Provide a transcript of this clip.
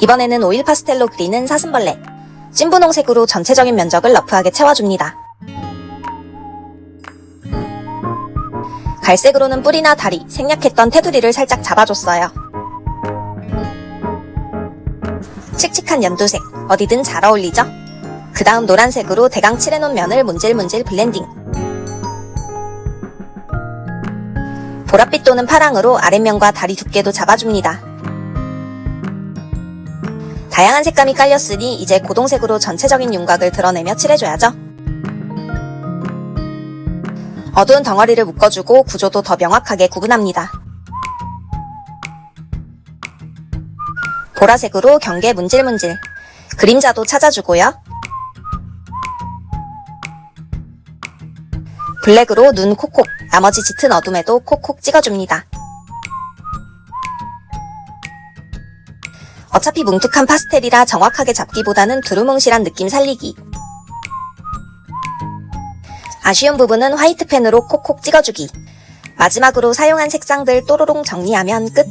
이번에는 오일 파스텔로 그리는 사슴벌레. 찐분홍색으로 전체적인 면적을 러프하게 채워줍니다. 갈색으로는 뿌리나 다리, 생략했던 테두리를 살짝 잡아줬어요. 칙칙한 연두색, 어디든 잘 어울리죠? 그 다음 노란색으로 대강 칠해놓은 면을 문질문질 블렌딩. 보랏빛 또는 파랑으로 아랫면과 다리 두께도 잡아줍니다. 다양한 색감이 깔렸으니 이제 고동색으로 전체적인 윤곽을 드러내며 칠해줘야죠. 어두운 덩어리를 묶어주고 구조도 더 명확하게 구분합니다. 보라색으로 경계 문질문질. 그림자도 찾아주고요. 블랙으로 눈 콕콕, 나머지 짙은 어둠에도 콕콕 찍어줍니다. 어차피 뭉툭한 파스텔이라 정확하게 잡기보다는 두루뭉실한 느낌 살리기. 아쉬운 부분은 화이트 펜으로 콕콕 찍어주기. 마지막으로 사용한 색상들 또로롱 정리하면 끝.